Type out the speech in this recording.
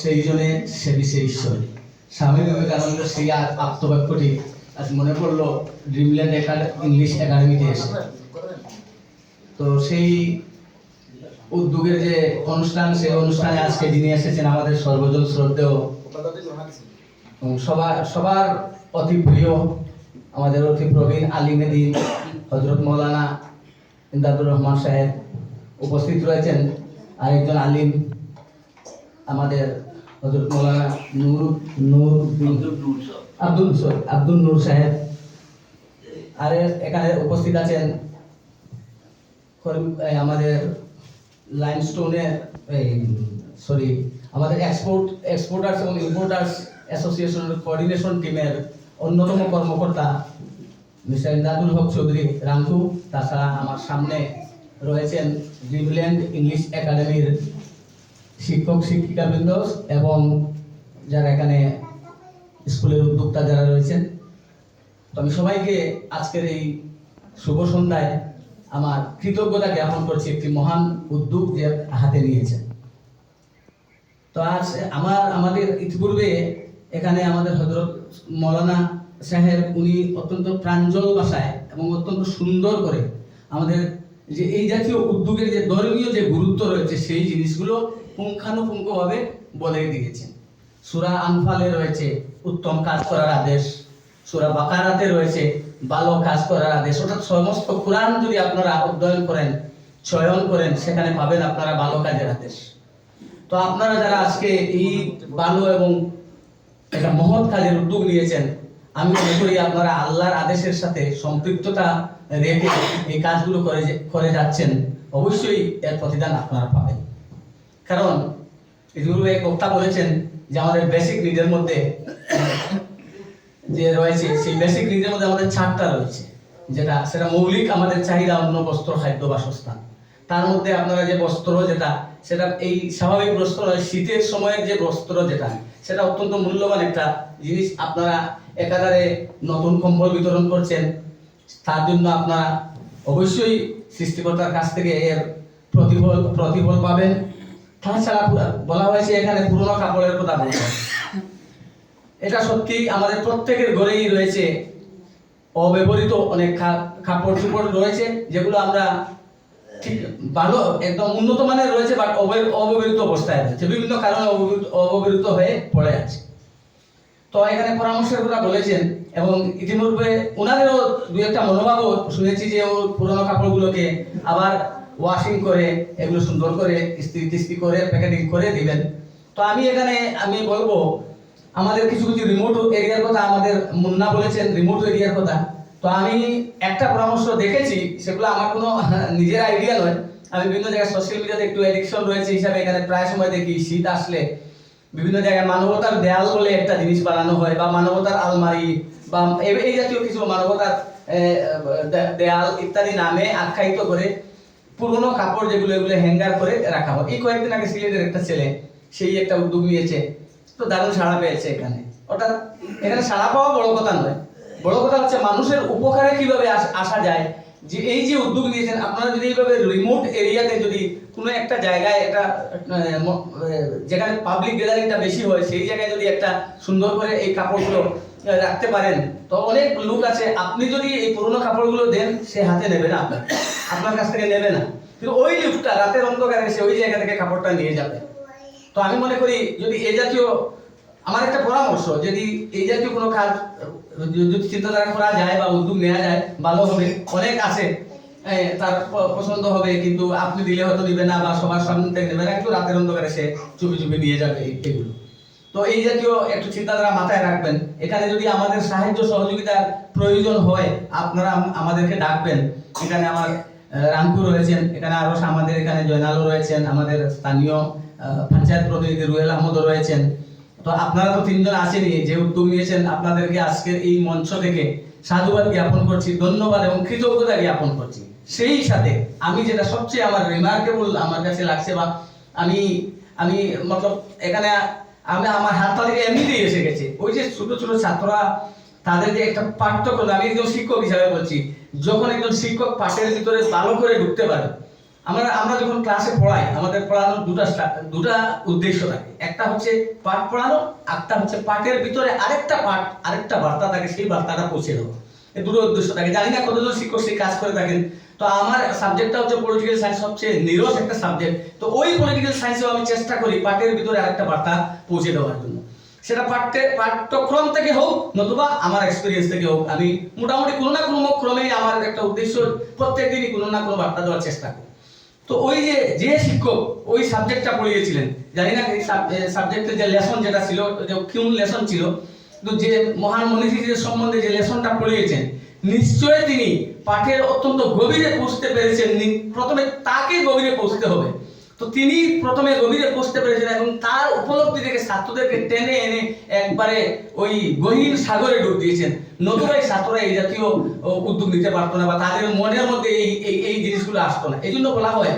সেই জনে সে বিষে ঈশ্বর। স্বামী বিবেকানন্দ সেই আত্মবাক্যটি আজ মনে পড়ল, ড্রিমল্যান্ড ইংলিশ একাডেমিতে এসে। তো সেই উদ্যোগের যে অনুষ্ঠান, সেই অনুষ্ঠানে আজকে যিনি এসেছেন আমাদের সর্বজন শ্রদ্ধেয় সবার সবার অতি প্রিয় আমাদের অতি প্রবীণ আলিমেদিন হজরত মৌলানা ইমদাদুর রহমান সাহেব উপস্থিত রয়েছেন। আরেকজন আলিম আমাদের হজরত মৌলানা নূর নূর আব্দুল আব্দুল নূর সাহেব আর এখানে উপস্থিত আছেন আমাদের লাইমস্টোনের এই সরি আমাদের এক্সপোর্ট এক্সপোর্টার্স এবং ইম্পোর্টার্স অ্যাসোসিয়েশনের কোঅর্ডিনেশন টিমের অন্যতম কর্মকর্তা মিস্টার ইমদাদুল হক চৌধুরী রাঙ্কু তাছাড়া আমার সামনে রয়েছেন ড্রিমল্যান্ড ইংলিশ একাডেমির শিক্ষক শিক্ষিকাবৃন্দ এবং যারা এখানে স্কুলের উদ্যোক্তা যারা রয়েছেন। আমি সবাইকে আজকের এই শুভ সন্ধ্যায় আমার কৃতজ্ঞতা জ্ঞাপন করছি একটি মহান উদ্যোগ যে হাতে নিয়েছেন। তো আজ আমার, আমাদের ইতিপূর্বে এখানে আমাদের হজরত মৌলানা সাহেব, উনি অত্যন্ত প্রাঞ্জল ভাষায় এবং অত্যন্ত সুন্দর করে আমাদের যে এই জাতীয় উদ্যোগের যে ধর্মীয় যে গুরুত্ব রয়েছে, সেই জিনিসগুলো পুঙ্খানুপুঙ্খভাবে বলে দিয়েছেন সুরা আনফালে রয়েছে, উত্তম কাজ করার আদেশ। সুরা বাকারাতে রয়েছে, ভালো কাজ করার আদেশ। অর্থাৎ সমস্ত কোরআন যদি আপনারা অধ্যয়ন করেন, চয়ন করেন, সেখানে পাবেন আপনারা ভালো কাজের আদেশ। তো আপনারা যারা আজকে এই ভালো এবং একটা মহৎ কাজের উদ্যোগ নিয়েছেন, আমি মনে করি আপনারা আল্লাহর আদেশের সাথে সম্পৃক্ততা রেখে এই কাজগুলো করে করে যাচ্ছেন, অবশ্যই এর প্রতিদান আপনারা পাবেন। কারণ ইতিপূর্বে এক বক্তা বলেছেন যে আমাদের বেসিক নিডের মধ্যে, যে রয়েছে, সেই বেসিক নিডের মধ্যে আমাদের চারটা রয়েছে, যেটা সেটা মৌলিক আমাদের চাহিদা অন্য বস্ত্র, খাদ্য বাসস্থান তার মধ্যে আপনারা যে বস্ত্র যেটা, সেটা এই স্বাভাবিক বস্ত্র শীতের সময়ের যে বস্ত্র যেটা, সেটা অত্যন্ত মূল্যবান একটা জিনিস। আপনারা একাধারে নতুন কম্বল বিতরণ করছেন, তার জন্য আপনারা অবশ্যই সৃষ্টিকর্তার কাছ থেকে এর প্রতিফল প্রতিফল পাবেন। তাছাড়া বলা হয়েছে এখানে পুরনো কাপড়ের কথা বলতে এটা সত্যি আমাদের প্রত্যেকের ঘরেই রয়েছে। অব্যবহৃত অনেক কাপড় চোপড় রয়েছে, যেগুলো আমরা ঠিক ভালো, একদম উন্নত মানের রয়েছে বাট অব্যবহৃত অবস্থায় রয়েছে। বিভিন্ন কারণে অব্যবহৃত হয়ে পড়ে আছে। তো এখানে পরামর্শের কথা বলেছেন, এবং ইতিমধ্যে ওনাদেরও দু একটা মনোভাবও শুনেছি যে ও পুরোনো কাপড়গুলোকে আবার ওয়াশিং করে, এগুলো সুন্দর করে ইস্ত্রি টিস্ত্রি করে প্যাকেটিং করে দিবেন। তো আমি এখানে, আমি বলব, আমাদের কিছু কিছু রিমোট এরিয়ার কথা আমাদের মুন্না বলেছেন রিমোট এরিয়ার কথা। তো আমি একটা পরামর্শ দেখেছি, সেগুলো আমার কোনো নিজের আইডিয়া নয়। আমি বিভিন্ন জায়গায় সোশ্যাল মিডিয়াতে একটু এডিকশন রয়েছে হিসাবে এখানে প্রায় সময় দেখি, শীত আসলে। বিভিন্ন জায়গায় মানবতার দেয়াল বলে একটা জিনিস বানানো হয়, বা মানবতার আলমারি, বা এই- জাতীয় কিছু মানবতার দেয়াল ইত্যাদি নামে আখ্যায়িত করে পুরনো কাপড় যেগুলো এগুলো হ্যাঙ্গার করে রাখা হয় এই কয়েকদিন আগে সিলেটের একটা ছেলে, সেই একটা উদ্যোগ নিয়েছে। তো দারুণ সাড়া পেয়েছে এখানে। অর্থাৎ এখানে সাড়া পাওয়া বড় কথা নয়। বড় কথা হচ্ছে মানুষের উপকারে কীভাবে আস- যায়, যে এই যে উদ্যোগ নিয়েছেন, আপনারা যদি এইভাবে রিমোট এরিয়াতে যদি কোনো একটা জায়গায় একটা যেখানে পাবলিক গ্যাদারিংটা বেশি হয়, সেই জায়গায় যদি একটা সুন্দর করে এই কাপড়গুলো রাখতে পারেন, তো অনেক লোক আছে। আপনি যদি এই পুরোনো কাপড়গুলো দেন, সে হাতে নেবে না আপনার আপনার কাছ থেকে নেবে না। কিন্তু ওই লোকটা রাতের অন্ধকারে সে ওই জায়গা থেকে কাপড়টা নিয়ে যাবে। তো আমি মনে করি যদি এই জাতীয়, আমার একটা পরামর্শ, যদি এই জাতীয় কোনো কাজ, যদি চিন্তাধারা করা যায় বা উদ্যোগ নেওয়া যায়, ভালো হবে, অনেক আছে তার পছন্দ হবে, কিন্তু আপনি দিলে হয়তো দিবে না বা সবার সামনে থেকে নেবে না একটু রাতের অন্ধকারে সে চুপি চুপি নিয়ে যাবে এগুলো। তো এই জাতীয় একটু চিন্তাধারা মাথায় রাখবেন। এখানে যদি আমাদের সাহায্য সহযোগিতার প্রয়োজন হয়, আপনারা আমাদেরকে ডাকবেন। এখানে আমার রামপুর রয়েছেন। এখানে আরও আমাদের এখানে জয়নালও রয়েছেন, আমাদের স্থানীয় পঞ্চায়েত প্রতিনিধি রুয়েল আহমদও রয়েছেন। তো আপনারা তো তিনজন আসেনি যে উদ্যোগ নিয়েছেন, আপনাদেরকে আজকের এই মঞ্চ থেকে সাধুবাদ জ্ঞাপন করছি, ধন্যবাদ এবং কৃতজ্ঞতা জ্ঞাপন করছি। সেই সাথে আমি যেটা সবচেয়ে আমার রিমার্কেবল আমার কাছে লাগছে বা আমি আমি মতলব এখানে আমি আমার হাত তালিকা এমনিতেই এসে গেছে। ওই যে ছোট ছোট ছাত্ররা তাদের যে একটা পাঠ্যক্রম আমি একজন শিক্ষক হিসাবে বলছি, যখন একজন শিক্ষক পাঠের ভিতরে ভালো করে ঢুকতে পারে, আমরা আমরা যখন ক্লাসে পড়াই, আমাদের পড়ানোর দুটা দুটা উদ্দেশ্য থাকে। একটা হচ্ছে পাঠ পড়ানো একটা হচ্ছে পাঠের ভিতরে আরেকটা পাঠ, আরেকটা বার্তা থাকে, সেই বার্তাটা পৌঁছে দেওয়া। এই দুটো উদ্দেশ্য থাকে। জানি না কতজন শিক্ষক সেই কাজ করে থাকেন। তো আমার সাবজেক্টটা হচ্ছে পলিটিক্যাল সায়েন্স সবচেয়ে নিরস একটা সাবজেক্ট তো ওই পলিটিক্যাল সায়েন্সেও আমি চেষ্টা করি পাঠের ভিতরে আরেকটা বার্তা পৌঁছে দেওয়ার জন্য। সেটা পাঠ্যে পাঠ্যক্রম থেকে হোক নতুবা আমার এক্সপিরিয়েন্স থেকে হোক, আমি মোটামুটি কোনো না কোনো ক্রমে আমার একটা উদ্দেশ্য প্রত্যেক দিনই কোনো না কোনো বার্তা দেওয়ার চেষ্টা করি। তো ওই যে যে শিক্ষক ওই সাবজেক্টটা পড়িয়েছিলেন, জানি না এই সাবজেক্টের যে লেসন যেটা ছিল, যে কিউন লেসন ছিল, কিন্তু যে মহান মনীষীদের সম্বন্ধে যে লেসনটা পড়িয়েছেন, নিশ্চয়ই তিনি পাঠের অত্যন্ত গভীরে পৌঁছতে পেরেছেন প্রথমে তাকে গভীরে পৌঁছতে হবে। তো তিনি প্রথমে গভীরে বসতে পেরেছিলেন এবং তার উপলব্ধি থেকে ছাত্রদেরকে টেনে এনে একবারে ওই গহীন সাগরে ডুব দিয়েছেন। নতুন এই ছাত্ররা এই জাতীয় উদ্যোগ নিতে পারতো না বা তাদের মনের মধ্যে এই এই জিনিসগুলো আসতো না। এই জন্য বলা হয়